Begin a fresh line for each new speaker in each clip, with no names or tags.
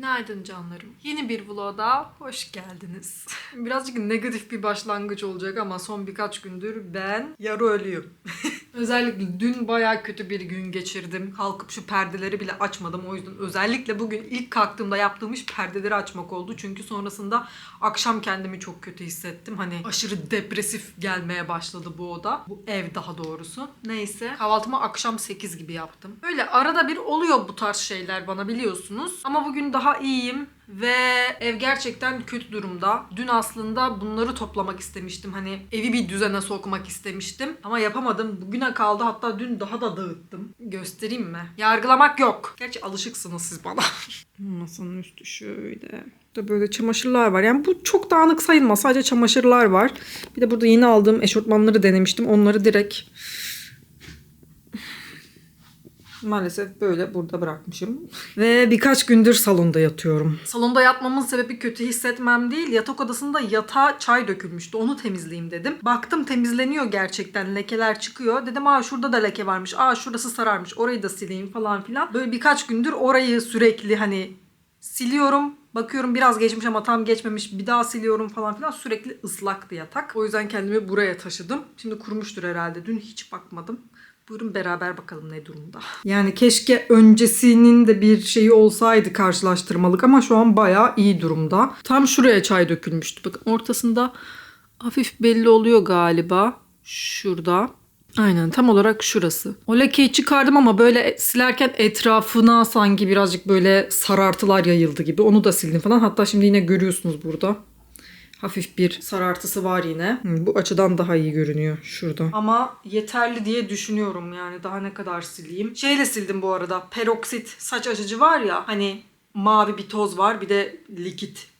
Günaydın canlarım. Yeni bir vloga hoş geldiniz. Birazcık negatif bir başlangıç olacak ama son birkaç gündür ben yarı ölüyüm. özellikle dün bayağı kötü bir gün geçirdim. Kalkıp şu perdeleri bile açmadım. O yüzden özellikle bugün ilk kalktığımda yaptığım iş perdeleri açmak oldu. Çünkü sonrasında akşam kendimi çok kötü hissettim. Hani aşırı depresif gelmeye başladı bu oda. Bu ev daha doğrusu. Neyse. Kahvaltımı akşam 8 gibi yaptım. Böyle arada bir oluyor bu tarz şeyler bana biliyorsunuz. Ama bugün daha iyiyim ve ev gerçekten kötü durumda. Dün aslında bunları toplamak istemiştim. Hani evi bir düzene sokmak istemiştim. Ama yapamadım. Bugüne kaldı. Hatta dün daha da dağıttım. Göstereyim mi? Yargılamak yok. Gerçi alışıksınız siz bana. Masanın üstü şöyle. Burada böyle çamaşırlar var. Yani bu çok dağınık sayılmaz. Sadece çamaşırlar var. Bir de burada yeni aldığım eşortmanları denemiştim. Onları direkt Maalesef böyle burada bırakmışım. Ve birkaç gündür salonda yatıyorum. Salonda yatmamın sebebi kötü hissetmem değil. Yatak odasında yatağa çay dökülmüştü. Onu temizleyeyim dedim. Baktım temizleniyor gerçekten. Lekeler çıkıyor. Dedim aa şurada da leke varmış. Aa şurası sararmış. Orayı da sileyim falan filan. Böyle birkaç gündür orayı sürekli hani siliyorum. Bakıyorum biraz geçmiş ama tam geçmemiş. Bir daha siliyorum falan filan. Sürekli ıslaktı yatak. O yüzden kendimi buraya taşıdım. Şimdi kurumuştur herhalde. Dün hiç bakmadım. Buyurun beraber bakalım ne durumda. Yani keşke öncesinin de bir şeyi olsaydı karşılaştırmalık ama şu an bayağı iyi durumda. Tam şuraya çay dökülmüştü. Bakın ortasında hafif belli oluyor galiba. Şurada. Aynen tam olarak şurası. O lekeyi çıkardım ama böyle silerken etrafına sanki birazcık böyle sarartılar yayıldı gibi. Onu da sildim falan. Hatta şimdi yine görüyorsunuz burada. Hafif bir sarartısı var yine. Bu açıdan daha iyi görünüyor şurada. Ama yeterli diye düşünüyorum yani daha ne kadar sileyim. Şeyle sildim bu arada. Peroksit saç açıcı var ya hani mavi bir toz var bir de likit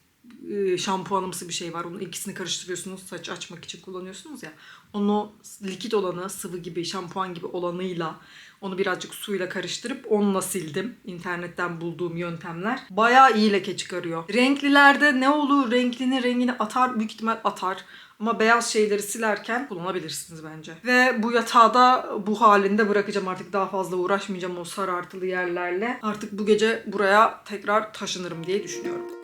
e, şampuanımsı bir şey var. Onun ikisini karıştırıyorsunuz. Saç açmak için kullanıyorsunuz ya. Onu likit olanı, sıvı gibi, şampuan gibi olanıyla onu birazcık suyla karıştırıp onunla sildim. İnternetten bulduğum yöntemler. Bayağı iyi leke çıkarıyor. Renklilerde ne olur? Renklinin rengini atar. Büyük ihtimal atar. Ama beyaz şeyleri silerken kullanabilirsiniz bence. Ve bu yatağı da bu halinde bırakacağım artık daha fazla uğraşmayacağım o sarartılı yerlerle. Artık bu gece buraya tekrar taşınırım diye düşünüyorum.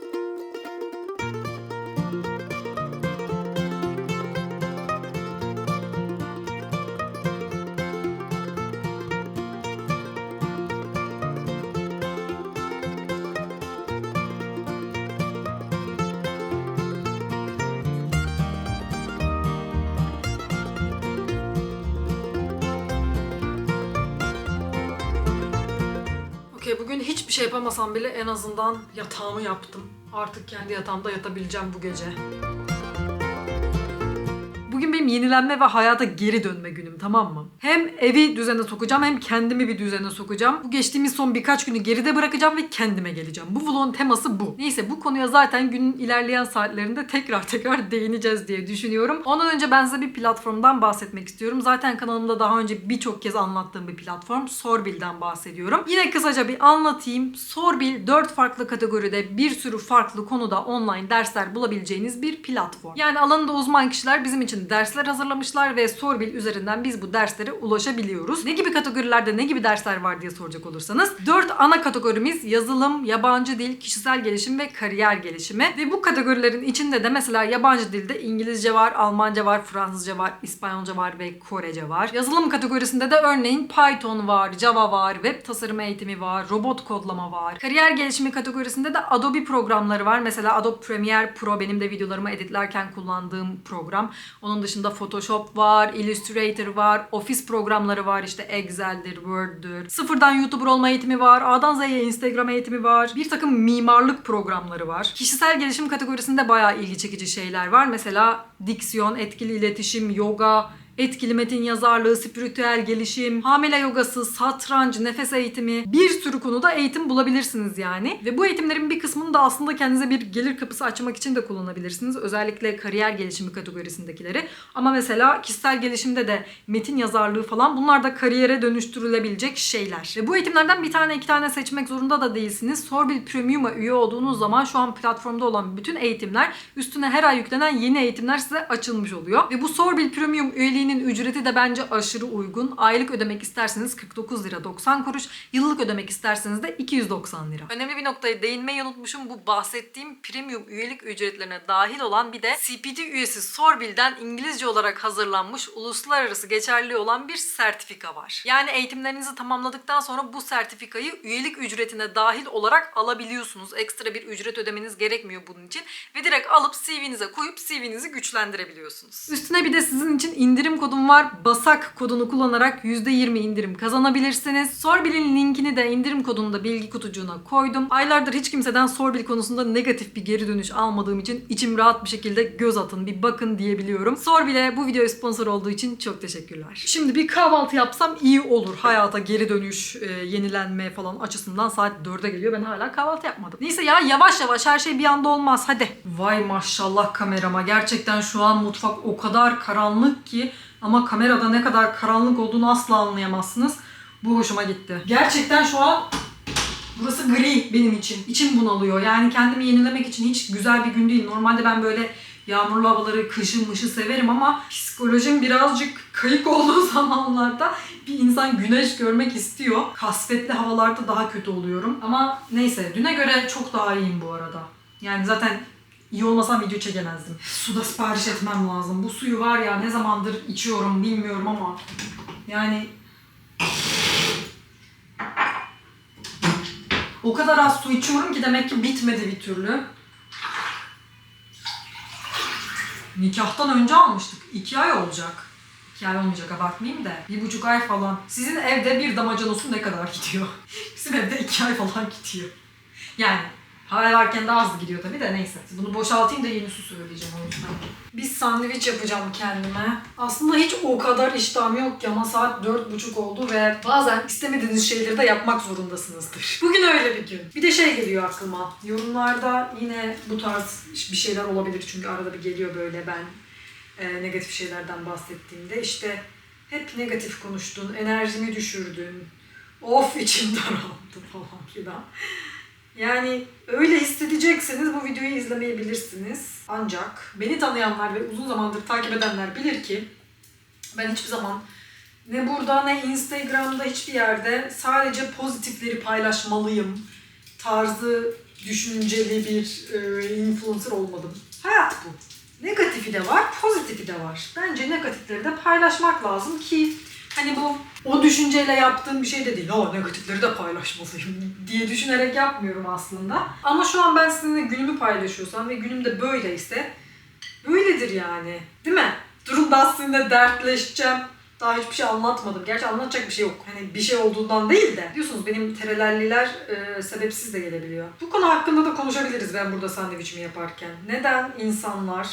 Bugün hiçbir şey yapamasam bile en azından yatağımı yaptım. Artık kendi yatağımda yatabileceğim bu gece. Benim yenilenme ve hayata geri dönme günüm tamam mı? Hem evi düzene sokacağım hem kendimi bir düzene sokacağım. Bu geçtiğimiz son birkaç günü geride bırakacağım ve kendime geleceğim. Bu vlogun teması bu. Neyse bu konuya zaten günün ilerleyen saatlerinde tekrar tekrar değineceğiz diye düşünüyorum. Ondan önce ben size bir platformdan bahsetmek istiyorum. Zaten kanalımda daha önce birçok kez anlattığım bir platform. Sorbil'den bahsediyorum. Yine kısaca bir anlatayım. Sorbil 4 farklı kategoride bir sürü farklı konuda online dersler bulabileceğiniz bir platform. Yani alanında uzman kişiler bizim için dersler hazırlamışlar ve Sorbil üzerinden biz bu derslere ulaşabiliyoruz. Ne gibi kategorilerde ne gibi dersler var diye soracak olursanız 4 ana kategorimiz yazılım, yabancı dil, kişisel gelişim ve kariyer gelişimi. Ve bu kategorilerin içinde de mesela yabancı dilde İngilizce var, Almanca var, Fransızca var, İspanyolca var ve Korece var. Yazılım kategorisinde de örneğin Python var, Java var, web tasarım eğitimi var, robot kodlama var. Kariyer gelişimi kategorisinde de Adobe programları var. Mesela Adobe Premiere Pro benim de videolarımı editlerken kullandığım program. Onun dışında Photoshop var, Illustrator var, Office programları var işte Excel'dir, Word'dur. Sıfırdan YouTuber olma eğitimi var, A'dan Z'ye Instagram eğitimi var. Bir takım mimarlık programları var. Kişisel gelişim kategorisinde bayağı ilgi çekici şeyler var. Mesela diksiyon, etkili iletişim, yoga, Etkili metin yazarlığı, spiritüel gelişim, hamile yogası, satranç, nefes eğitimi bir sürü konuda eğitim bulabilirsiniz yani. Ve bu eğitimlerin bir kısmını da aslında kendinize bir gelir kapısı açmak için de kullanabilirsiniz. Özellikle kariyer gelişimi kategorisindekileri. Ama mesela kişisel gelişimde de metin yazarlığı falan bunlar da kariyere dönüştürülebilecek şeyler. Ve bu eğitimlerden bir tane iki tane seçmek zorunda da değilsiniz. Sorbil Premium'a üye olduğunuz zaman şu an platformda olan bütün eğitimler üstüne her ay yüklenen yeni eğitimler size açılmış oluyor. Ve bu Sorbil Premium üyeliğini CV'nin ücreti de bence aşırı uygun. Aylık ödemek isterseniz 49 lira 90 kuruş. Yıllık ödemek isterseniz de 290 lira. Önemli bir noktaya değinmeyi unutmuşum. Bu bahsettiğim premium üyelik ücretlerine dahil olan bir de CPD üyesi Sorbil'den İngilizce olarak hazırlanmış uluslararası geçerli olan bir sertifika var. Yani eğitimlerinizi tamamladıktan sonra bu sertifikayı üyelik ücretine dahil olarak alabiliyorsunuz. Ekstra bir ücret ödemeniz gerekmiyor bunun için ve direkt alıp CV'nize koyup CV'nizi güçlendirebiliyorsunuz. Üstüne bir de sizin için indirim kodum var. Basak kodunu kullanarak %20 indirim kazanabilirsiniz. Sorbil'in linkini de indirim kodunu da bilgi kutucuğuna koydum. Aylardır hiç kimseden Sorbil konusunda negatif bir geri dönüş almadığım için içim rahat bir şekilde göz atın, bir bakın diyebiliyorum. Sorbil'e bu videoya sponsor olduğu için çok teşekkürler. Şimdi bir kahvaltı yapsam iyi olur. Hayata geri dönüş, e, yenilenme falan açısından saat 4'e geliyor. Ben hala kahvaltı yapmadım. Neyse ya yavaş yavaş her şey bir anda olmaz. Hadi. Vay maşallah kamerama. Gerçekten şu an mutfak o kadar karanlık ki ama kamerada ne kadar karanlık olduğunu asla anlayamazsınız. Bu hoşuma gitti. Gerçekten şu an Burası gri benim için. İçim bunalıyor. Yani kendimi yenilemek için hiç güzel bir gün değil. Normalde ben böyle yağmurlu havaları, kışı mışı severim ama psikolojim birazcık kayık olduğu zamanlarda bir insan güneş görmek istiyor. Kasvetli havalarda daha kötü oluyorum. Ama neyse düne göre çok daha iyiyim bu arada. Yani zaten iyi olmasam video çekemezdim. Suda sipariş etmem lazım. Bu suyu var ya ne zamandır içiyorum bilmiyorum ama yani O kadar az su içiyorum ki demek ki bitmedi bir türlü. Nikahtan önce almıştık. İki ay olacak. İki ay olmayacak abartmayayım da. Bir buçuk ay falan. Sizin evde bir damacana su ne kadar gidiyor? Bizim evde iki ay falan gidiyor. Yani hava varken daha hızlı gidiyor tabii de neyse. Bunu boşaltayım da yeni su söyleyeceğim o yüzden. Bir sandviç yapacağım kendime. Aslında hiç o kadar iştahım yok ki ama saat dört buçuk oldu ve bazen istemediğiniz şeyleri de yapmak zorundasınızdır. Bugün öyle bir gün. Bir de şey geliyor aklıma. Yorumlarda yine bu tarz bir şeyler olabilir çünkü arada bir geliyor böyle ben e, negatif şeylerden bahsettiğimde. işte hep negatif konuştun, enerjimi düşürdün, of içim daraldı falan filan. Yani öyle hissedecekseniz bu videoyu izlemeyebilirsiniz. Ancak beni tanıyanlar ve uzun zamandır takip edenler bilir ki ben hiçbir zaman ne burada ne Instagram'da hiçbir yerde sadece pozitifleri paylaşmalıyım tarzı düşünceli bir e, influencer olmadım. Hayat bu. Negatifi de var, pozitifi de var. Bence negatifleri de paylaşmak lazım ki hani bu o düşünceyle yaptığım bir şey de değil. O negatifleri de paylaşmalıyım diye düşünerek yapmıyorum aslında. Ama şu an ben sizinle günümü paylaşıyorsam ve günüm de böyleyse böyledir yani. Değil mi? Durumda aslında dertleşeceğim. Daha hiçbir şey anlatmadım. Gerçi anlatacak bir şey yok. Hani bir şey olduğundan değil de. Diyorsunuz benim terelelliler e, sebepsiz de gelebiliyor. Bu konu hakkında da konuşabiliriz ben burada sandviçimi yaparken. Neden insanlar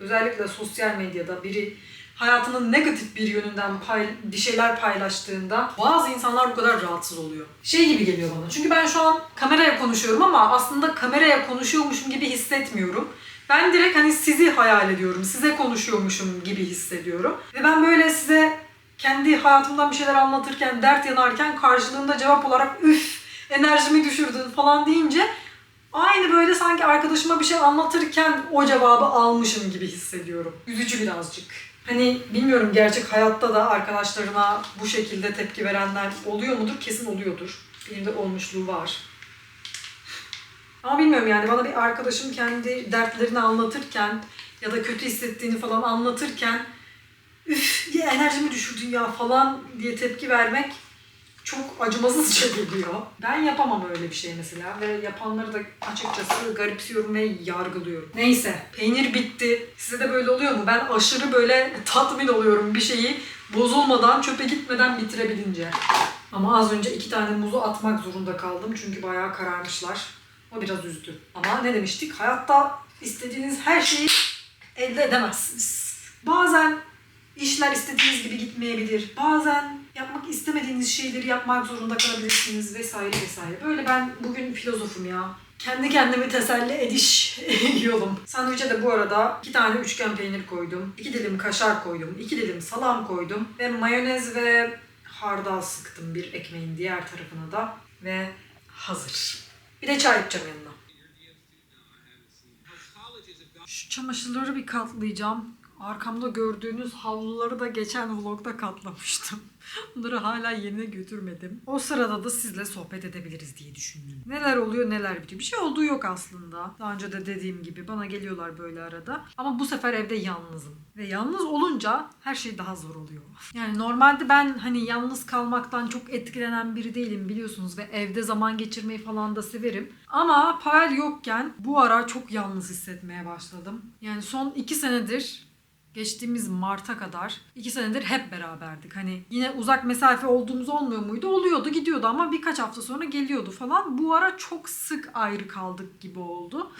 özellikle sosyal medyada biri hayatının negatif bir yönünden pay, bir şeyler paylaştığında bazı insanlar bu kadar rahatsız oluyor. Şey gibi geliyor bana. Çünkü ben şu an kameraya konuşuyorum ama aslında kameraya konuşuyormuşum gibi hissetmiyorum. Ben direkt hani sizi hayal ediyorum. Size konuşuyormuşum gibi hissediyorum. Ve ben böyle size kendi hayatımdan bir şeyler anlatırken, dert yanarken karşılığında cevap olarak üf enerjimi düşürdün falan deyince aynı böyle sanki arkadaşıma bir şey anlatırken o cevabı almışım gibi hissediyorum. Üzücü birazcık. Hani bilmiyorum gerçek hayatta da arkadaşlarına bu şekilde tepki verenler oluyor mudur? Kesin oluyordur. Benim de olmuşluğu var. Ama bilmiyorum yani bana bir arkadaşım kendi dertlerini anlatırken ya da kötü hissettiğini falan anlatırken üf ya enerjimi düşürdün ya falan diye tepki vermek çok acımasızca geliyor. Ben yapamam öyle bir şey mesela ve yapanları da açıkçası garipsiyorum ve yargılıyorum. Neyse peynir bitti. Size de böyle oluyor mu? Ben aşırı böyle tatmin oluyorum bir şeyi bozulmadan, çöpe gitmeden bitirebilince. Ama az önce iki tane muzu atmak zorunda kaldım çünkü bayağı kararmışlar. O biraz üzdü. Ama ne demiştik? Hayatta istediğiniz her şeyi elde edemezsiniz. Bazen işler istediğiniz gibi gitmeyebilir. Bazen yapmak istemediğiniz şeyleri yapmak zorunda kalabilirsiniz vesaire vesaire. Böyle ben bugün filozofum ya. Kendi kendimi teselli ediş yolum. Sandviçe de bu arada iki tane üçgen peynir koydum. iki dilim kaşar koydum. iki dilim salam koydum. Ve mayonez ve hardal sıktım bir ekmeğin diğer tarafına da. Ve hazır. Bir de çay yapacağım yanına. Şu çamaşırları bir katlayacağım. Arkamda gördüğünüz havluları da geçen vlogda katlamıştım. Bunları hala yerine götürmedim. O sırada da sizle sohbet edebiliriz diye düşündüm. Neler oluyor neler bitiyor. Bir şey olduğu yok aslında. Daha önce de dediğim gibi bana geliyorlar böyle arada. Ama bu sefer evde yalnızım. Ve yalnız olunca her şey daha zor oluyor. Yani normalde ben hani yalnız kalmaktan çok etkilenen biri değilim biliyorsunuz. Ve evde zaman geçirmeyi falan da severim. Ama Pavel yokken bu ara çok yalnız hissetmeye başladım. Yani son iki senedir geçtiğimiz Mart'a kadar iki senedir hep beraberdik. Hani yine uzak mesafe olduğumuz olmuyor muydu? Oluyordu gidiyordu ama birkaç hafta sonra geliyordu falan. Bu ara çok sık ayrı kaldık gibi oldu.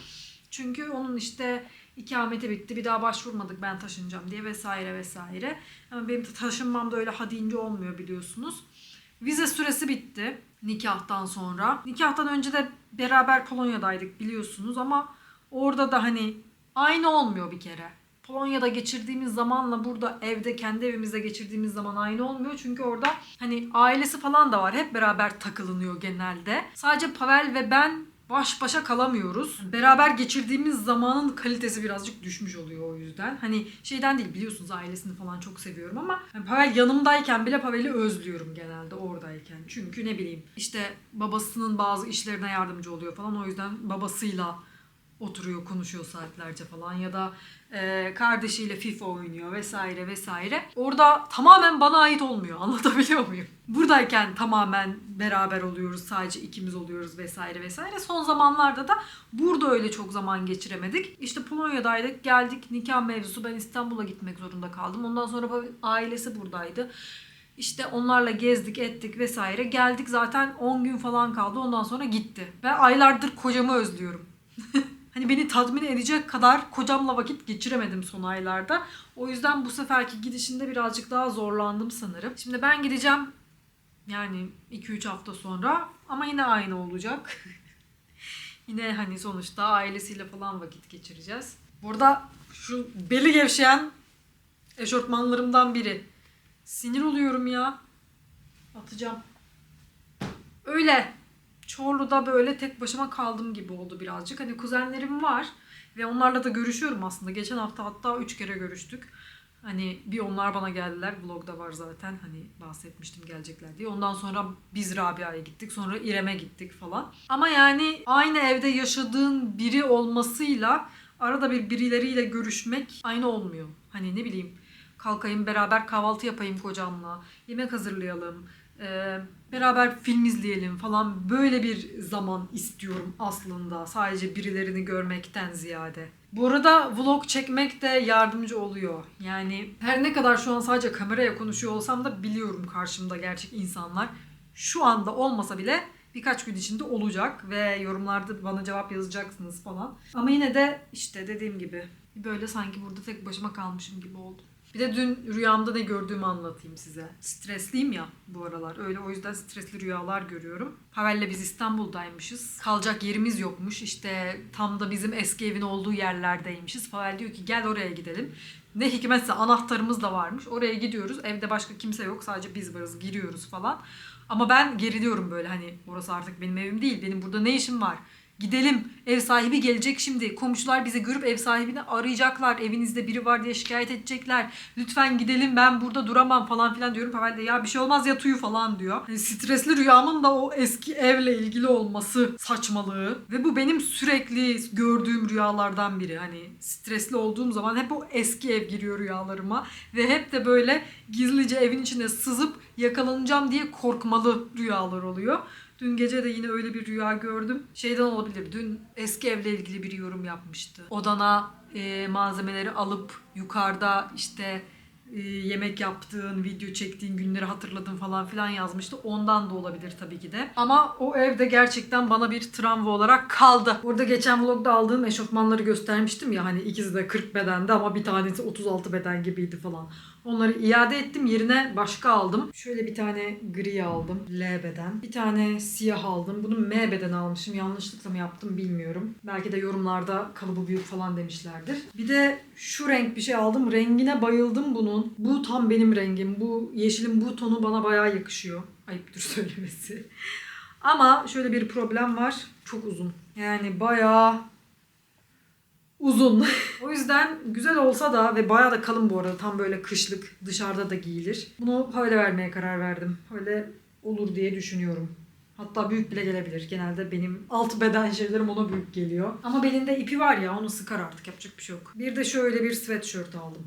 Çünkü onun işte ikameti bitti bir daha başvurmadık ben taşınacağım diye vesaire vesaire. Ama benim taşınmam da öyle ha deyince olmuyor biliyorsunuz. Vize süresi bitti nikahtan sonra. Nikahtan önce de beraber Polonya'daydık biliyorsunuz ama orada da hani aynı olmuyor bir kere. Polonya'da geçirdiğimiz zamanla burada evde kendi evimizde geçirdiğimiz zaman aynı olmuyor. Çünkü orada hani ailesi falan da var. Hep beraber takılınıyor genelde. Sadece Pavel ve ben baş başa kalamıyoruz. Beraber geçirdiğimiz zamanın kalitesi birazcık düşmüş oluyor o yüzden. Hani şeyden değil biliyorsunuz ailesini falan çok seviyorum ama hani Pavel yanımdayken bile Pavel'i özlüyorum genelde oradayken. Çünkü ne bileyim işte babasının bazı işlerine yardımcı oluyor falan. O yüzden babasıyla oturuyor konuşuyor saatlerce falan ya da e, kardeşiyle FIFA oynuyor vesaire vesaire. Orada tamamen bana ait olmuyor. Anlatabiliyor muyum? Buradayken tamamen beraber oluyoruz. Sadece ikimiz oluyoruz vesaire vesaire. Son zamanlarda da burada öyle çok zaman geçiremedik. İşte Polonya'daydık. Geldik nikah mevzusu. Ben İstanbul'a gitmek zorunda kaldım. Ondan sonra ailesi buradaydı. İşte onlarla gezdik ettik vesaire. Geldik zaten 10 gün falan kaldı. Ondan sonra gitti. Ve aylardır kocamı özlüyorum. Hani beni tatmin edecek kadar kocamla vakit geçiremedim son aylarda. O yüzden bu seferki gidişinde birazcık daha zorlandım sanırım. Şimdi ben gideceğim yani 2-3 hafta sonra ama yine aynı olacak. yine hani sonuçta ailesiyle falan vakit geçireceğiz. Burada şu beli gevşeyen eşortmanlarımdan biri. Sinir oluyorum ya. Atacağım. Öyle. Çorlu'da böyle tek başıma kaldım gibi oldu birazcık. Hani kuzenlerim var ve onlarla da görüşüyorum aslında. Geçen hafta hatta üç kere görüştük. Hani bir onlar bana geldiler. Vlogda var zaten. Hani bahsetmiştim gelecekler diye. Ondan sonra biz Rabia'ya gittik. Sonra İrem'e gittik falan. Ama yani aynı evde yaşadığın biri olmasıyla arada bir birileriyle görüşmek aynı olmuyor. Hani ne bileyim kalkayım beraber kahvaltı yapayım kocamla. Yemek hazırlayalım ee, beraber film izleyelim falan böyle bir zaman istiyorum aslında. Sadece birilerini görmekten ziyade. Bu arada vlog çekmek de yardımcı oluyor. Yani her ne kadar şu an sadece kameraya konuşuyor olsam da biliyorum karşımda gerçek insanlar. Şu anda olmasa bile birkaç gün içinde olacak ve yorumlarda bana cevap yazacaksınız falan. Ama yine de işte dediğim gibi böyle sanki burada tek başıma kalmışım gibi oldum. Bir de dün rüyamda ne gördüğümü anlatayım size. Stresliyim ya bu aralar. Öyle o yüzden stresli rüyalar görüyorum. Pavel'le biz İstanbul'daymışız. Kalacak yerimiz yokmuş. İşte tam da bizim eski evin olduğu yerlerdeymişiz. Pavel diyor ki gel oraya gidelim. Ne hikmetse anahtarımız da varmış. Oraya gidiyoruz. Evde başka kimse yok. Sadece biz varız. Giriyoruz falan. Ama ben geriliyorum böyle hani orası artık benim evim değil. Benim burada ne işim var? Gidelim. Ev sahibi gelecek şimdi. Komşular bizi görüp ev sahibini arayacaklar. Evinizde biri var diye şikayet edecekler. Lütfen gidelim ben burada duramam falan filan diyorum. Pavel de ya bir şey olmaz yat uyu falan diyor. Yani stresli rüyamın da o eski evle ilgili olması saçmalığı. Ve bu benim sürekli gördüğüm rüyalardan biri. Hani stresli olduğum zaman hep o eski ev giriyor rüyalarıma. Ve hep de böyle gizlice evin içine sızıp yakalanacağım diye korkmalı rüyalar oluyor. Dün gece de yine öyle bir rüya gördüm. Şeyden olabilir. Dün eski evle ilgili bir yorum yapmıştı. Odana e, malzemeleri alıp yukarıda işte e, yemek yaptığın, video çektiğin günleri hatırladın falan filan yazmıştı. Ondan da olabilir tabii ki de. Ama o evde gerçekten bana bir travma olarak kaldı. Burada geçen vlogda aldığım eşofmanları göstermiştim ya hani ikisi de 40 bedende ama bir tanesi 36 beden gibiydi falan. Onları iade ettim. Yerine başka aldım. Şöyle bir tane gri aldım. L beden. Bir tane siyah aldım. Bunu M beden almışım. Yanlışlıkla mı yaptım bilmiyorum. Belki de yorumlarda kalıbı büyük falan demişlerdir. Bir de şu renk bir şey aldım. Rengine bayıldım bunun. Bu tam benim rengim. Bu yeşilin bu tonu bana bayağı yakışıyor. Ayıptır söylemesi. Ama şöyle bir problem var. Çok uzun. Yani bayağı uzun. o yüzden güzel olsa da ve bayağı da kalın bu arada. Tam böyle kışlık dışarıda da giyilir. Bunu böyle vermeye karar verdim. Öyle olur diye düşünüyorum. Hatta büyük bile gelebilir. Genelde benim alt beden şeylerim ona büyük geliyor. Ama belinde ipi var ya onu sıkar artık yapacak bir şey yok. Bir de şöyle bir sweatshirt aldım.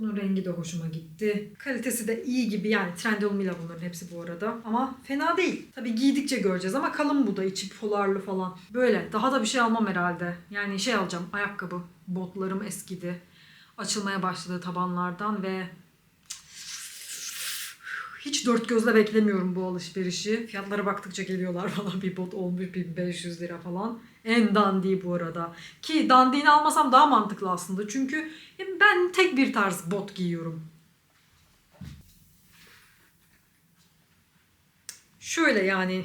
Bunun rengi de hoşuma gitti. Kalitesi de iyi gibi yani Trendyol Mila bunların hepsi bu arada. Ama fena değil. Tabii giydikçe göreceğiz ama kalın bu da içi polarlı falan. Böyle daha da bir şey almam herhalde. Yani şey alacağım ayakkabı. Botlarım eskidi. Açılmaya başladı tabanlardan ve hiç dört gözle beklemiyorum bu alışverişi. Fiyatlara baktıkça geliyorlar falan. Bir bot olmuş 1500 lira falan. En dandiği bu arada. Ki dandiğini almasam daha mantıklı aslında. Çünkü ben tek bir tarz bot giyiyorum. Şöyle yani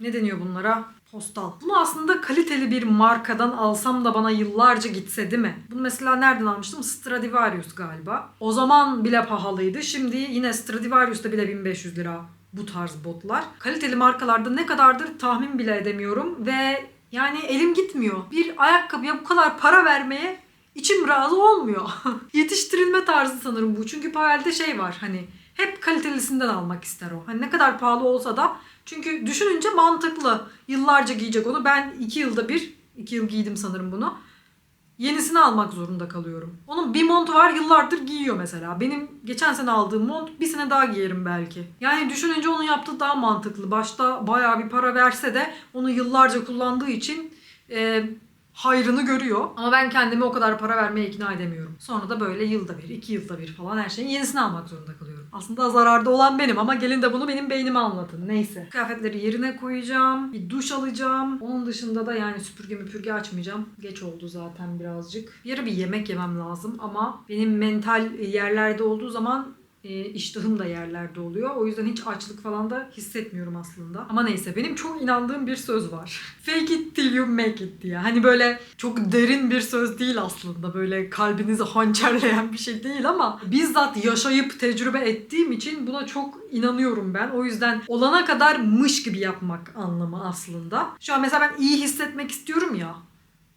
ne deniyor bunlara? Postal. Bunu aslında kaliteli bir markadan alsam da bana yıllarca gitse değil mi? Bunu mesela nereden almıştım? Stradivarius galiba. O zaman bile pahalıydı. Şimdi yine Stradivarius'ta bile 1500 lira bu tarz botlar. Kaliteli markalarda ne kadardır tahmin bile edemiyorum ve yani elim gitmiyor. Bir ayakkabıya bu kadar para vermeye içim razı olmuyor. Yetiştirilme tarzı sanırım bu. Çünkü Pavel'de şey var hani hep kalitelisinden almak ister o. Hani ne kadar pahalı olsa da çünkü düşününce mantıklı. Yıllarca giyecek onu. Ben iki yılda bir, iki yıl giydim sanırım bunu. Yenisini almak zorunda kalıyorum. Onun bir montu var yıllardır giyiyor mesela. Benim geçen sene aldığım mont bir sene daha giyerim belki. Yani düşününce onun yaptığı daha mantıklı. Başta bayağı bir para verse de onu yıllarca kullandığı için e, hayrını görüyor. Ama ben kendimi o kadar para vermeye ikna edemiyorum. Sonra da böyle yılda bir, iki yılda bir falan her şeyin yenisini almak zorunda kalıyorum. Aslında zararda olan benim ama gelin de bunu benim beynime anlatın. Neyse. Kıyafetleri yerine koyacağım. Bir duş alacağım. Onun dışında da yani süpürge müpürge açmayacağım. Geç oldu zaten birazcık. Bir ara bir yemek yemem lazım ama benim mental yerlerde olduğu zaman e, iştahım da yerlerde oluyor. O yüzden hiç açlık falan da hissetmiyorum aslında. Ama neyse benim çok inandığım bir söz var. Fake it till you make it diye. Hani böyle çok derin bir söz değil aslında. Böyle kalbinizi hançerleyen bir şey değil ama bizzat yaşayıp tecrübe ettiğim için buna çok inanıyorum ben. O yüzden olana kadar mış gibi yapmak anlamı aslında. Şu an mesela ben iyi hissetmek istiyorum ya.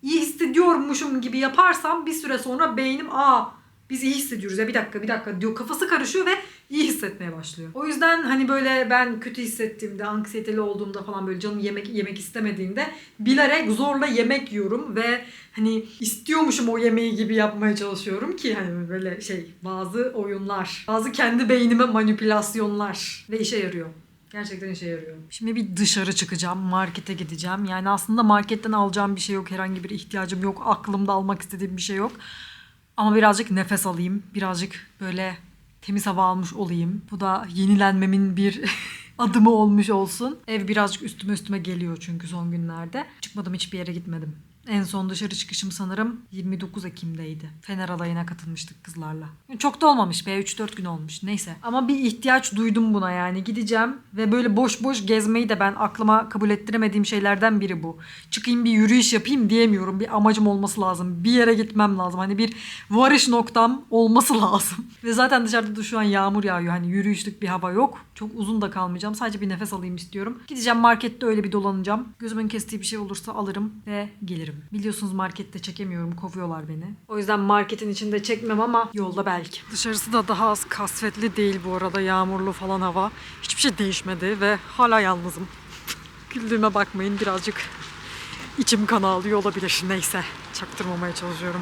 İyi hissediyormuşum gibi yaparsam bir süre sonra beynim aa biz iyi hissediyoruz ya bir dakika bir dakika diyor kafası karışıyor ve iyi hissetmeye başlıyor. O yüzden hani böyle ben kötü hissettiğimde, anksiyeteli olduğumda falan böyle canım yemek yemek istemediğinde bilerek zorla yemek yiyorum ve hani istiyormuşum o yemeği gibi yapmaya çalışıyorum ki hani böyle şey bazı oyunlar, bazı kendi beynime manipülasyonlar ve işe yarıyor. Gerçekten işe yarıyor. Şimdi bir dışarı çıkacağım. Markete gideceğim. Yani aslında marketten alacağım bir şey yok. Herhangi bir ihtiyacım yok. Aklımda almak istediğim bir şey yok. Ama birazcık nefes alayım. Birazcık böyle temiz hava almış olayım. Bu da yenilenmemin bir adımı olmuş olsun. Ev birazcık üstüme üstüme geliyor çünkü son günlerde. Çıkmadım hiçbir yere gitmedim. En son dışarı çıkışım sanırım 29 Ekim'deydi. Fener alayına katılmıştık kızlarla. Çok da olmamış be 3-4 gün olmuş. Neyse. Ama bir ihtiyaç duydum buna yani. Gideceğim ve böyle boş boş gezmeyi de ben aklıma kabul ettiremediğim şeylerden biri bu. Çıkayım bir yürüyüş yapayım diyemiyorum. Bir amacım olması lazım. Bir yere gitmem lazım. Hani bir varış noktam olması lazım. Ve zaten dışarıda da şu an yağmur yağıyor. Hani yürüyüşlük bir hava yok. Çok uzun da kalmayacağım. Sadece bir nefes alayım istiyorum. Gideceğim markette öyle bir dolanacağım. Gözümün kestiği bir şey olursa alırım ve gelirim. Biliyorsunuz markette çekemiyorum. Kovuyorlar beni. O yüzden marketin içinde çekmem ama yolda belki. Dışarısı da daha az kasvetli değil bu arada. Yağmurlu falan hava. Hiçbir şey değişmedi ve hala yalnızım. Güldüğüme bakmayın birazcık içim kan ağlıyor olabilir. Neyse çaktırmamaya çalışıyorum.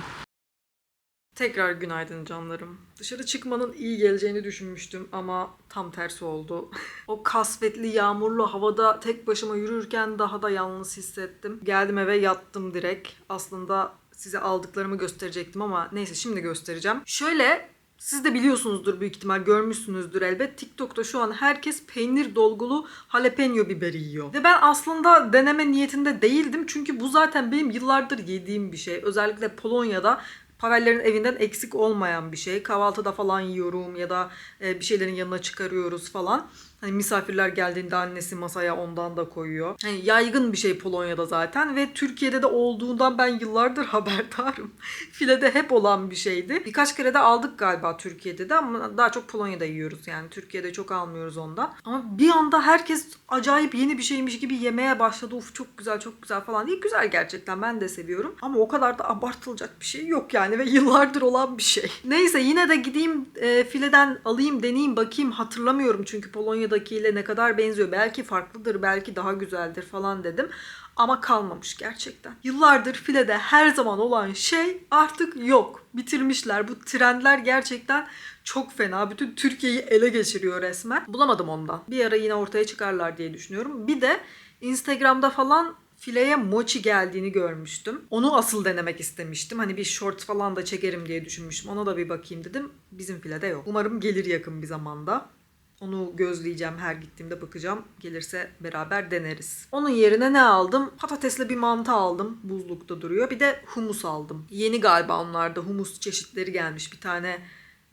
Tekrar günaydın canlarım. Dışarı çıkmanın iyi geleceğini düşünmüştüm ama tam tersi oldu. o kasvetli yağmurlu havada tek başıma yürürken daha da yalnız hissettim. Geldim eve yattım direkt. Aslında size aldıklarımı gösterecektim ama neyse şimdi göstereceğim. Şöyle siz de biliyorsunuzdur büyük ihtimal görmüşsünüzdür elbet. TikTok'ta şu an herkes peynir dolgulu jalapeno biberi yiyor. Ve ben aslında deneme niyetinde değildim. Çünkü bu zaten benim yıllardır yediğim bir şey. Özellikle Polonya'da Pavellerin evinden eksik olmayan bir şey. Kahvaltıda falan yiyorum ya da e, bir şeylerin yanına çıkarıyoruz falan. Hani misafirler geldiğinde annesi masaya ondan da koyuyor. Hani yaygın bir şey Polonya'da zaten ve Türkiye'de de olduğundan ben yıllardır haberdarım. File'de hep olan bir şeydi. Birkaç kere de aldık galiba Türkiye'de de ama daha çok Polonya'da yiyoruz yani. Türkiye'de çok almıyoruz ondan. Ama bir anda herkes acayip yeni bir şeymiş gibi yemeye başladı. Uf çok güzel çok güzel falan değil. Güzel gerçekten ben de seviyorum. Ama o kadar da abartılacak bir şey yok yani ve yıllardır olan bir şey. Neyse yine de gideyim e, fileden alayım deneyeyim bakayım hatırlamıyorum çünkü Polonya'dakiyle ne kadar benziyor. Belki farklıdır belki daha güzeldir falan dedim. Ama kalmamış gerçekten. Yıllardır filede her zaman olan şey artık yok. Bitirmişler. Bu trendler gerçekten çok fena. Bütün Türkiye'yi ele geçiriyor resmen. Bulamadım ondan. Bir ara yine ortaya çıkarlar diye düşünüyorum. Bir de Instagram'da falan fileye mochi geldiğini görmüştüm. Onu asıl denemek istemiştim. Hani bir short falan da çekerim diye düşünmüştüm. Ona da bir bakayım dedim. Bizim filede yok. Umarım gelir yakın bir zamanda. Onu gözleyeceğim her gittiğimde bakacağım. Gelirse beraber deneriz. Onun yerine ne aldım? Patatesli bir mantı aldım. Buzlukta duruyor. Bir de humus aldım. Yeni galiba onlarda humus çeşitleri gelmiş. Bir tane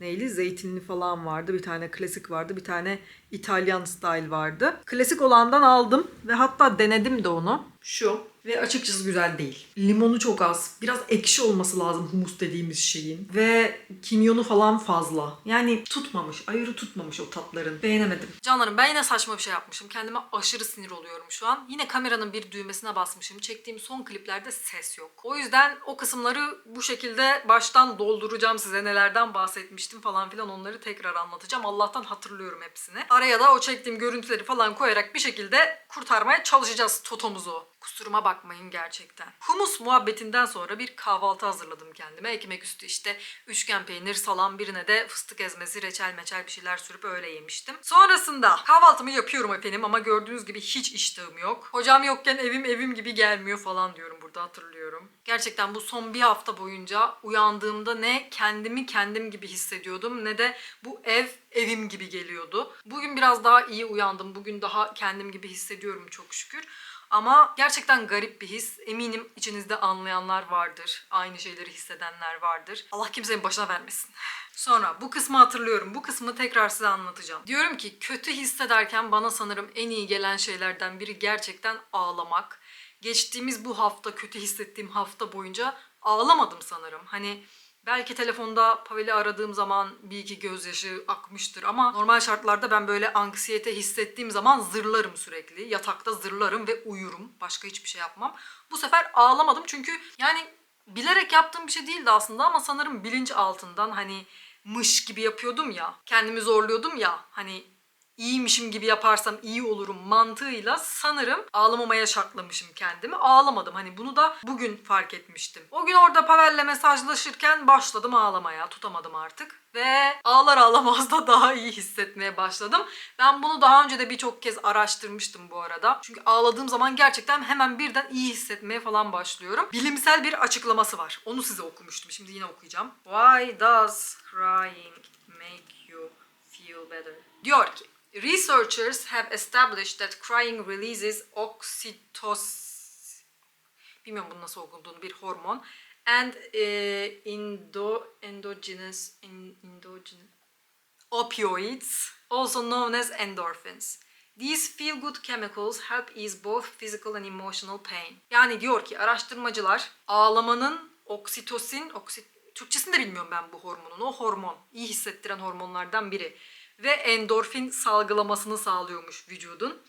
neyli zeytinli falan vardı. Bir tane klasik vardı. Bir tane İtalyan style vardı. Klasik olandan aldım ve hatta denedim de onu. Şu. Ve açıkçası güzel değil. Limonu çok az. Biraz ekşi olması lazım humus dediğimiz şeyin. Ve kimyonu falan fazla. Yani tutmamış. Ayırı tutmamış o tatların. Beğenemedim. Canlarım ben yine saçma bir şey yapmışım. Kendime aşırı sinir oluyorum şu an. Yine kameranın bir düğmesine basmışım. Çektiğim son kliplerde ses yok. O yüzden o kısımları bu şekilde baştan dolduracağım size nelerden bahsetmiştim falan filan onları tekrar anlatacağım. Allah'tan hatırlıyorum hepsini. Araya da o çektiğim görüntüleri falan koyarak bir şekilde kurtarmaya çalışacağız totomuzu. Kusuruma bakmayın gerçekten. Humus muhabbetinden sonra bir kahvaltı hazırladım kendime. Ekmek üstü işte üçgen peynir, salam birine de fıstık ezmesi, reçel meçel bir şeyler sürüp öyle yemiştim. Sonrasında kahvaltımı yapıyorum efendim ama gördüğünüz gibi hiç iştahım yok. Hocam yokken evim evim gibi gelmiyor falan diyorum burada hatırlıyorum. Gerçekten bu son bir hafta boyunca uyandığımda ne kendimi kendim gibi hissediyordum ne de bu ev evim gibi geliyordu. Bugün biraz daha iyi uyandım. Bugün daha kendim gibi hissediyorum çok şükür. Ama gerçekten garip bir his. Eminim içinizde anlayanlar vardır. Aynı şeyleri hissedenler vardır. Allah kimsenin başına vermesin. Sonra bu kısmı hatırlıyorum. Bu kısmı tekrar size anlatacağım. Diyorum ki kötü hissederken bana sanırım en iyi gelen şeylerden biri gerçekten ağlamak. Geçtiğimiz bu hafta kötü hissettiğim hafta boyunca ağlamadım sanırım. Hani Belki telefonda Pavel'i aradığım zaman bir iki gözyaşı akmıştır ama normal şartlarda ben böyle anksiyete hissettiğim zaman zırlarım sürekli. Yatakta zırlarım ve uyurum. Başka hiçbir şey yapmam. Bu sefer ağlamadım çünkü yani bilerek yaptığım bir şey değildi aslında ama sanırım bilinç altından hani mış gibi yapıyordum ya. Kendimi zorluyordum ya. Hani iyiymişim gibi yaparsam iyi olurum mantığıyla sanırım ağlamamaya şartlamışım kendimi. Ağlamadım. Hani bunu da bugün fark etmiştim. O gün orada Pavel'le mesajlaşırken başladım ağlamaya. Tutamadım artık. Ve ağlar ağlamaz da daha iyi hissetmeye başladım. Ben bunu daha önce de birçok kez araştırmıştım bu arada. Çünkü ağladığım zaman gerçekten hemen birden iyi hissetmeye falan başlıyorum. Bilimsel bir açıklaması var. Onu size okumuştum. Şimdi yine okuyacağım. Why does crying make you feel better? Diyor ki Researchers have established that crying releases oxytocin bilmiyorum bunun nasıl okunduğunu bir hormon and eh, endo endogenous in, endogenous opioids also known as endorphins. These feel good chemicals help ease both physical and emotional pain. Yani diyor ki araştırmacılar ağlamanın oksitosin, oksit, Türkçesini de bilmiyorum ben bu hormonun. O hormon, iyi hissettiren hormonlardan biri. Ve endorfin salgılamasını sağlıyormuş vücudun.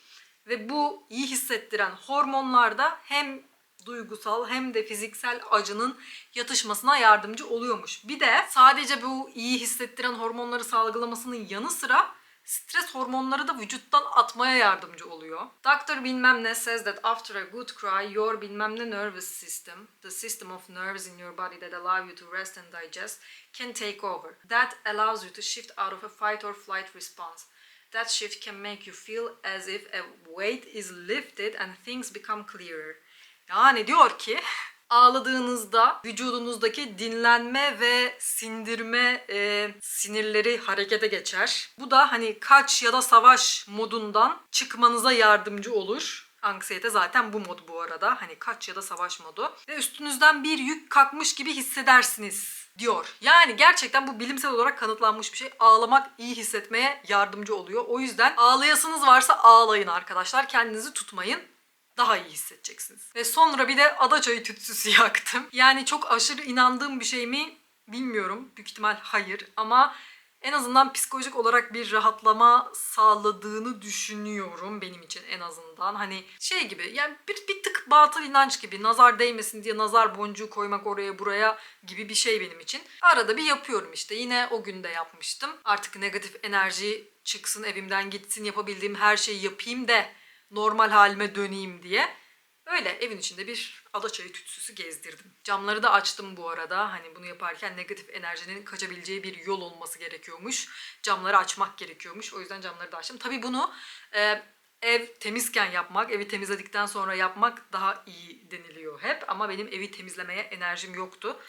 Ve bu iyi hissettiren hormonlarda hem duygusal hem de fiziksel acının yatışmasına yardımcı oluyormuş. Bir de sadece bu iyi hissettiren hormonları salgılamasının yanı sıra stres hormonları da vücuttan atmaya yardımcı oluyor. Doctor bilmem ne says that after a good cry your bilmem ne nervous system, the system of nerves in your body that allow you to rest and digest, can take over. That allows you to shift out of a fight or flight response. That shift can make you feel as if a weight is lifted and things become clearer. Yani diyor ki ağladığınızda vücudunuzdaki dinlenme ve sindirme e, sinirleri harekete geçer. Bu da hani kaç ya da savaş modundan çıkmanıza yardımcı olur. Anksiyete zaten bu mod bu arada. Hani kaç ya da savaş modu. Ve üstünüzden bir yük kalkmış gibi hissedersiniz diyor. Yani gerçekten bu bilimsel olarak kanıtlanmış bir şey. Ağlamak iyi hissetmeye yardımcı oluyor. O yüzden ağlayasınız varsa ağlayın arkadaşlar. Kendinizi tutmayın daha iyi hissedeceksiniz. Ve sonra bir de adaçayı tütsüsü yaktım. Yani çok aşırı inandığım bir şey mi bilmiyorum. Büyük ihtimal hayır ama en azından psikolojik olarak bir rahatlama sağladığını düşünüyorum benim için en azından. Hani şey gibi yani bir, bir tık batıl inanç gibi nazar değmesin diye nazar boncuğu koymak oraya buraya gibi bir şey benim için. Arada bir yapıyorum işte yine o gün de yapmıştım. Artık negatif enerji çıksın evimden gitsin yapabildiğim her şeyi yapayım da normal halime döneyim diye. Öyle evin içinde bir adaçayı tütsüsü gezdirdim. Camları da açtım bu arada. Hani bunu yaparken negatif enerjinin kaçabileceği bir yol olması gerekiyormuş. Camları açmak gerekiyormuş. O yüzden camları da açtım. Tabii bunu e, ev temizken yapmak, evi temizledikten sonra yapmak daha iyi deniliyor hep. Ama benim evi temizlemeye enerjim yoktu.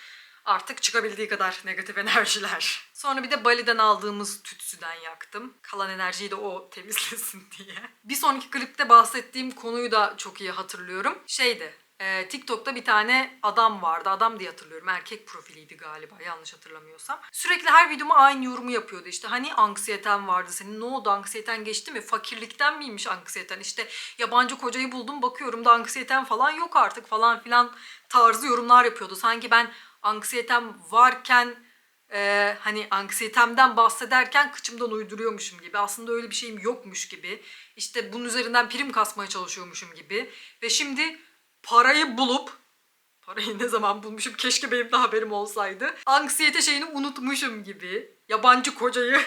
Artık çıkabildiği kadar negatif enerjiler. Sonra bir de Bali'den aldığımız tütsüden yaktım. Kalan enerjiyi de o temizlesin diye. Bir sonraki klipte bahsettiğim konuyu da çok iyi hatırlıyorum. Şeydi, e, TikTok'ta bir tane adam vardı. Adam diye hatırlıyorum. Erkek profiliydi galiba yanlış hatırlamıyorsam. Sürekli her videoma aynı yorumu yapıyordu. İşte hani anksiyeten vardı senin ne oldu anksiyeten geçti mi? Fakirlikten miymiş anksiyeten? İşte yabancı kocayı buldum bakıyorum da anksiyeten falan yok artık falan filan tarzı yorumlar yapıyordu. Sanki ben anksiyetem varken e, hani anksiyetemden bahsederken kıçımdan uyduruyormuşum gibi. Aslında öyle bir şeyim yokmuş gibi. İşte bunun üzerinden prim kasmaya çalışıyormuşum gibi. Ve şimdi parayı bulup Parayı ne zaman bulmuşum keşke benim de haberim olsaydı. Anksiyete şeyini unutmuşum gibi. Yabancı kocayı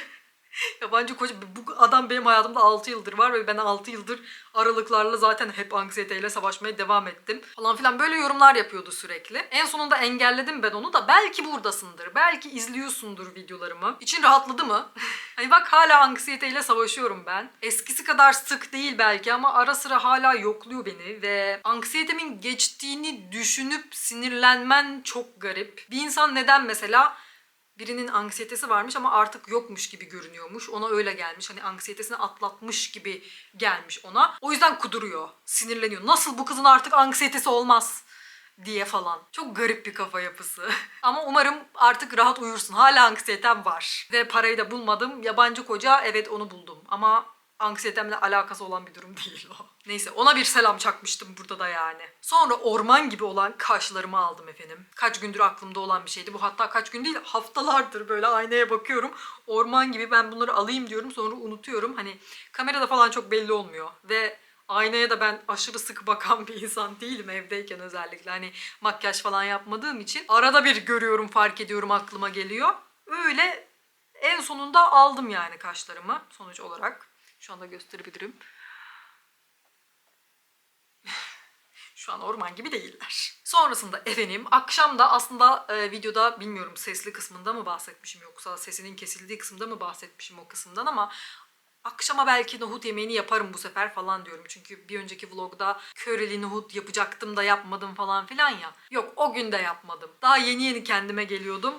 Yabancı koca bu adam benim hayatımda 6 yıldır var ve ben 6 yıldır aralıklarla zaten hep anksiyeteyle savaşmaya devam ettim. Falan filan böyle yorumlar yapıyordu sürekli. En sonunda engelledim ben onu da belki buradasındır. Belki izliyorsundur videolarımı. İçin rahatladı mı? hani bak hala anksiyeteyle savaşıyorum ben. Eskisi kadar sık değil belki ama ara sıra hala yokluyor beni ve anksiyetemin geçtiğini düşünüp sinirlenmen çok garip. Bir insan neden mesela birinin anksiyetesi varmış ama artık yokmuş gibi görünüyormuş. Ona öyle gelmiş. Hani anksiyetesini atlatmış gibi gelmiş ona. O yüzden kuduruyor. Sinirleniyor. Nasıl bu kızın artık anksiyetesi olmaz diye falan. Çok garip bir kafa yapısı. ama umarım artık rahat uyursun. Hala anksiyetem var. Ve parayı da bulmadım. Yabancı koca evet onu buldum. Ama anksiyetemle alakası olan bir durum değil o. Neyse ona bir selam çakmıştım burada da yani. Sonra orman gibi olan kaşlarımı aldım efendim. Kaç gündür aklımda olan bir şeydi. Bu hatta kaç gün değil haftalardır böyle aynaya bakıyorum. Orman gibi ben bunları alayım diyorum sonra unutuyorum. Hani kamerada falan çok belli olmuyor. Ve aynaya da ben aşırı sık bakan bir insan değilim evdeyken özellikle. Hani makyaj falan yapmadığım için. Arada bir görüyorum fark ediyorum aklıma geliyor. Öyle en sonunda aldım yani kaşlarımı sonuç olarak. Şu anda gösterebilirim. Şu an orman gibi değiller. Sonrasında efendim akşam da aslında e, videoda bilmiyorum sesli kısmında mı bahsetmişim yoksa sesinin kesildiği kısımda mı bahsetmişim o kısımdan ama akşama belki nohut yemeğini yaparım bu sefer falan diyorum. Çünkü bir önceki vlogda köreli nohut yapacaktım da yapmadım falan filan ya. Yok o gün de yapmadım. Daha yeni yeni kendime geliyordum.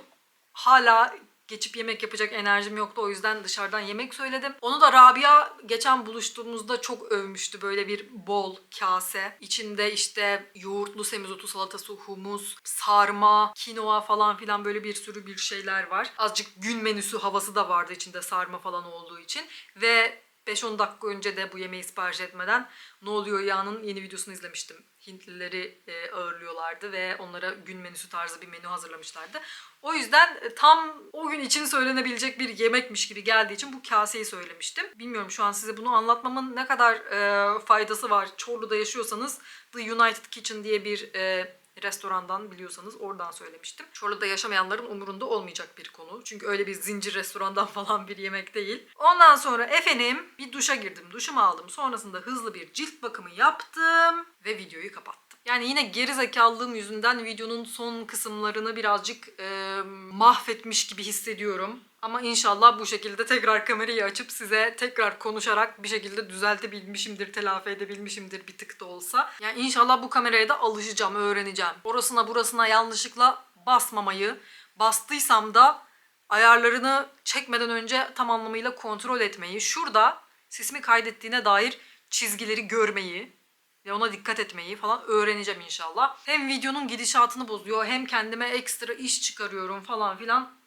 Hala geçip yemek yapacak enerjim yoktu. O yüzden dışarıdan yemek söyledim. Onu da Rabia geçen buluştuğumuzda çok övmüştü. Böyle bir bol kase. İçinde işte yoğurtlu semizotu salatası, humus, sarma, kinoa falan filan böyle bir sürü bir şeyler var. Azıcık gün menüsü havası da vardı içinde sarma falan olduğu için. Ve 5-10 dakika önce de bu yemeği sipariş etmeden Ne Oluyor Ya'nın yeni videosunu izlemiştim. Hintlileri e, ağırlıyorlardı ve onlara gün menüsü tarzı bir menü hazırlamışlardı. O yüzden e, tam o gün için söylenebilecek bir yemekmiş gibi geldiği için bu kaseyi söylemiştim. Bilmiyorum şu an size bunu anlatmamın ne kadar e, faydası var. Çorlu'da yaşıyorsanız The United Kitchen diye bir e, restorandan biliyorsanız oradan söylemiştim. Çorlu'da yaşamayanların umurunda olmayacak bir konu. Çünkü öyle bir zincir restorandan falan bir yemek değil. Ondan sonra efendim bir duşa girdim. Duşumu aldım. Sonrasında hızlı bir cilt bakımı yaptım ve videoyu kapattım. Yani yine geri zekalılığım yüzünden videonun son kısımlarını birazcık e, mahvetmiş gibi hissediyorum. Ama inşallah bu şekilde tekrar kamerayı açıp size tekrar konuşarak bir şekilde düzeltebilmişimdir, telafi edebilmişimdir bir tık da olsa. Yani inşallah bu kameraya da alışacağım, öğreneceğim. Orasına burasına yanlışlıkla basmamayı, bastıysam da ayarlarını çekmeden önce tam anlamıyla kontrol etmeyi, şurada sesimi kaydettiğine dair çizgileri görmeyi, ve ona dikkat etmeyi falan öğreneceğim inşallah. Hem videonun gidişatını bozuyor hem kendime ekstra iş çıkarıyorum falan filan.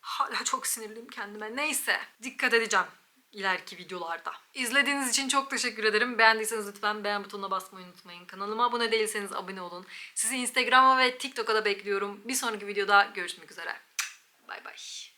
Hala çok sinirliyim kendime. Neyse dikkat edeceğim ileriki videolarda. İzlediğiniz için çok teşekkür ederim. Beğendiyseniz lütfen beğen butonuna basmayı unutmayın. Kanalıma abone değilseniz abone olun. Sizi Instagram'a ve TikTok'a da bekliyorum. Bir sonraki videoda görüşmek üzere. Bay bay.